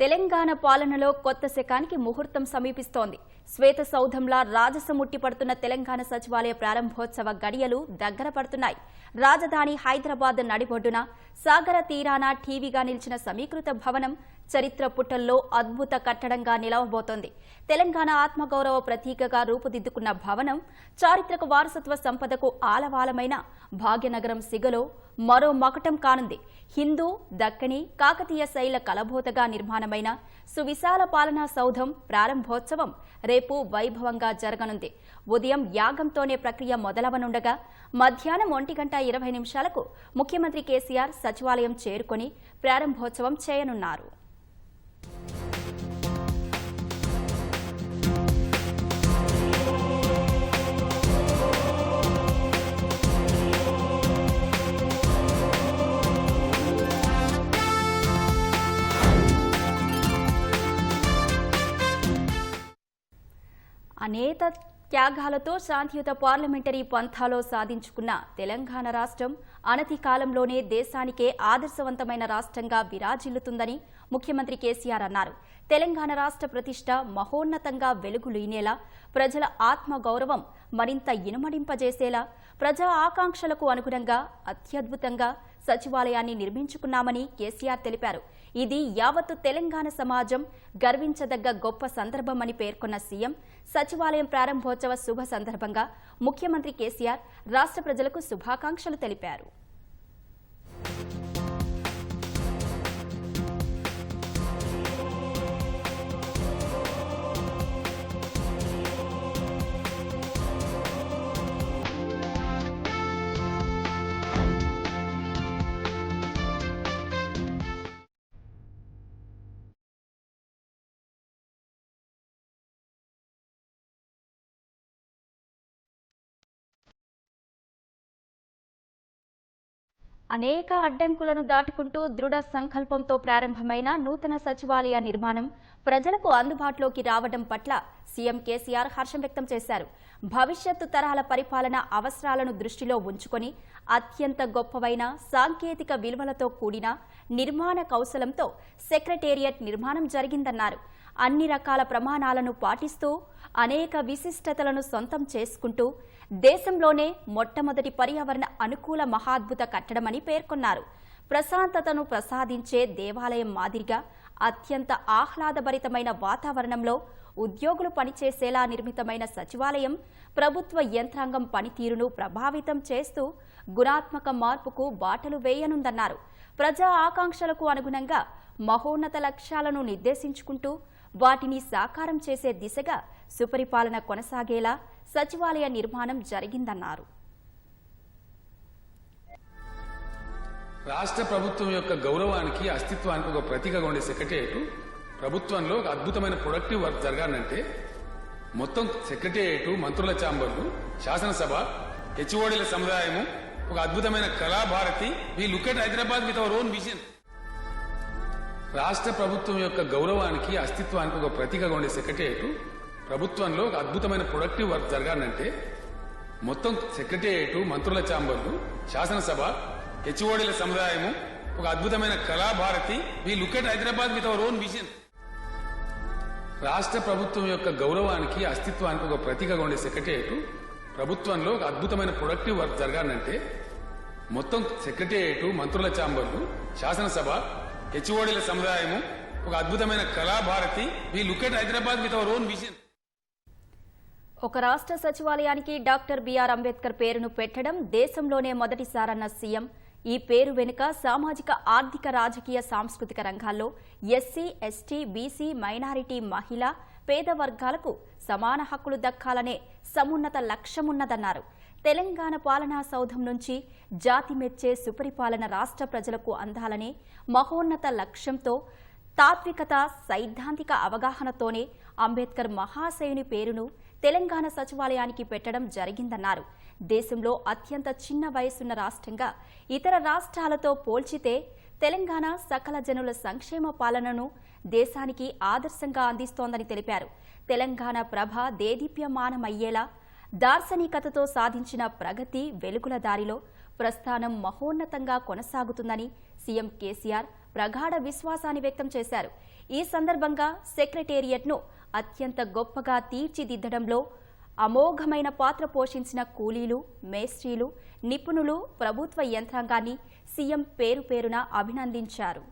తెలంగాణ పాలనలో కొత్త శకానికి ముహూర్తం సమీపిస్తోంది. శ్వేత సౌధంలా రాజసం ముట్టిపడుతున్న తెలంగాణ సచివాలయ ప్రారంభోత్సవ గడియలు దగ్గర పడుతున్నాయి. రాజధాని హైదరాబాద్ నడిబొడ్డున సాగర తీరాన టీవీగా నిలిచిన సమీకృత భవనం చరిత్ర పుటల్లో అద్భుత కట్టడంగా నిలవబోతోంది. తెలంగాణ ఆత్మగౌరవ ప్రతీకగా రూపుదిద్దుకున్న భవనం చారిత్రక వారసత్వ సంపదకు ఆలవాలమైన భాగ్యనగరం సిగలో మరో మకటం కానుంది. హిందూ దక్కని కాకతీయ శైల కలబోతగా నిర్మాణమైన సువిశాల పాలనా సౌధం ప్రారంభోత్సవం రేపు వైభవంగా జరగనుంది. ఉదయం యాగంతోనే ప్రక్రియ మొదలవనుండగా మధ్యాహ్నం ఒంటి గంట ఇరవై నిమిషాలకు ముఖ్యమంత్రి కేసీఆర్ సచివాలయం చేరుకుని ప్రారంభోత్సవం చేయనున్నారు. అనేక త్యాగాలతో శాంతియుత పార్లమెంటరీ పంథాలో సాధించుకున్న తెలంగాణ రాష్ట్రం అనతి కాలంలోనే దేశానికే ఆదర్శవంతమైన రాష్ట్రంగా విరాజిల్లుతుందని ముఖ్యమంత్రి కేసీఆర్ అన్నారు. తెలంగాణ రాష్ట్ర ప్రతిష్ట మహోన్నతంగా వెలుగులీనేలా ప్రజల ఆత్మ గౌరవం మరింత ఇనుమడింపజేసేలా ప్రజా ఆకాంక్షలకు అనుగుణంగా అత్యద్భుతంగా సచివాలయాన్ని నిర్మించుకున్నామని కేసీఆర్ తెలిపారు. ఇది యావత్తు తెలంగాణ సమాజం గర్వించదగ్గ గొప్ప సందర్భమని పేర్కొన్న సీఎం. సచివాలయం ప్రారంభోత్సవ శుభ సందర్భంగా ముఖ్యమంత్రి కేసీఆర్ రాష్ట్ర ప్రజలకు శుభాకాంక్షలు తెలిపారు. అనేక అడ్డంకులను దాటుకుంటూ దృఢ సంకల్పంతో ప్రారంభమైన నూతన సచివాలయ నిర్మాణం ప్రజలకు అందుబాటులోకి రావడం పట్ల సీఎం కేసీఆర్ హర్షం వ్యక్తం చేశారు. భవిష్యత్తు తరాల పరిపాలన అవసరాలను దృష్టిలో ఉంచుకొని అత్యంత గొప్పవైన సాంకేతిక విలువలతో కూడిన నిర్మాణ కౌశలంతో సెక్రటేరియట్ నిర్మాణం జరిగిందన్నారు. అన్ని రకాల ప్రమాణాలను పాటిస్తూ అనేక విశిష్టతలను సొంతం చేసుకుంటూ దేశంలోనే మొట్టమొదటి పర్యావరణ అనుకూల మహాద్భుత కట్టడమని పేర్కొన్నారు. ప్రశాంతతను ప్రసాదించే దేవాలయం మాదిరిగా అత్యంత ఆహ్లాదభరితమైన వాతావరణంలో ఉద్యోగులు పనిచేసేలా నిర్మితమైన సచివాలయం ప్రభుత్వ యంత్రాంగం పనితీరును ప్రభావితం చేస్తూ గుణాత్మక మార్పుకు బాటలు వేయనుందన్నారు. ప్రజా ఆకాంక్షలకు అనుగుణంగా మహోన్నత లక్ష్యాలను నిర్దేశించుకుంటూ వాటిని సాకారం చేసే దిశగా సుపరిపాలన కొనసాగేలా సచివాలయ నిర్మాణం జరిగిందన్నారు. రాష్ట్ర ప్రభుత్వం యొక్క గౌరవానికి అస్తిత్వానికి ఒక ప్రతీకగా ఉండే సెక్రటేరియట్. ప్రభుత్వంలో ఒక అద్భుతమైన ప్రొడక్టివ్ వర్క్ జరగాలంటే మొత్తం సెక్రటేరియట్ మంత్రుల ఛాంబర్లు శాసనసభ హెచ్ఓడీల సముదాయము ఒక అద్భుతమైన Kalabharathi. We look at Hyderabad with our own vision రాష్ట్ర ప్రభుత్వం యొక్క గౌరవానికి అస్తిత్వానికి ఒక ప్రతీకగా ఉండే సెక్రటేరియట్. ప్రభుత్వంలో ఒక అద్భుతమైన ప్రొడక్టివ్ వర్క్ జరగాలంటే మొత్తం సెక్రటేరియట్ మంత్రుల ఛాంబర్లు శాసనసభ హెచ్ఓడిల సముదాయము ఒక అద్భుతమైన Kalabharathi. We look at Hyderabad with our own vision రాష్ట్ర ప్రభుత్వం యొక్క గౌరవానికి అస్తిత్వానికి ఒక ప్రతీకగా ఉండే సెక్రటేరియట్ ప్రభుత్వంలో ఒక అద్భుతమైన ప్రొడక్టివ్ వర్క్ జరగాలంటే మొత్తం సెక్రటేరియట్ మంత్రుల ఛాంబర్లు శాసనసభ హెచ్ఓడిల సముదాయము ఒక అద్భుతమైన Kalabharathi. We look at Hyderabad with our own vision ఒక రాష్ట్ర సచివాలయానికి డాక్టర్ బిఆర్ అంబేద్కర్ పేరును పెట్టడం దేశంలోనే మొదటిసారన్న సీఎం. ఈ పేరు వెనుక సామాజిక ఆర్థిక రాజకీయ సాంస్కృతిక రంగాల్లో ఎస్సీ ఎస్టీ బీసీ మైనారిటీ మహిళ పేద వర్గాలకు సమాన హక్కులు దక్కాలనే సమున్నత లక్ష్యమున్నదన్నారు. తెలంగాణ పాలనా సౌధం నుంచి జాతి మెచ్చే సుపరిపాలన రాష్ట్ర ప్రజలకు అందాలనే మహోన్నత లక్ష్యంతో తాత్వికత సైద్ధాంతిక అవగాహనతోనే అంబేద్కర్ మహాశయుని పేరును తెలంగాణ సచివాలయానికి పెట్టడం జరిగిందన్నారు. దేశంలో అత్యంత చిన్న వయసున్న రాష్ట్రంగా ఇతర రాష్ట్రాలతో పోల్చితే తెలంగాణ సకల జనుల సంక్షేమ పాలనను దేశానికి ఆదర్శంగా అందిస్తోందని తెలిపారు. తెలంగాణ ప్రభ దేదీప్యమానమయ్యేలా దార్శనికతతో సాధించిన ప్రగతి వెలుగుల దారిలో ప్రస్థానం మహోన్నతంగా కొనసాగుతుందని సీఎం కేసీఆర్ ప్రగాఢ విశ్వాసాన్ని వ్యక్తం చేశారు. ఈ సందర్భంగా సెక్రటేరియట్ను అత్యంత గొప్పగా తీర్చిదిద్దడంలో అమోఘమైన పాత్ర పోషించిన కూలీలు మేస్త్రీలు నిపుణులు ప్రభుత్వ యంత్రాంగాన్ని సీఎం పేరు పేరున అభినందించారు.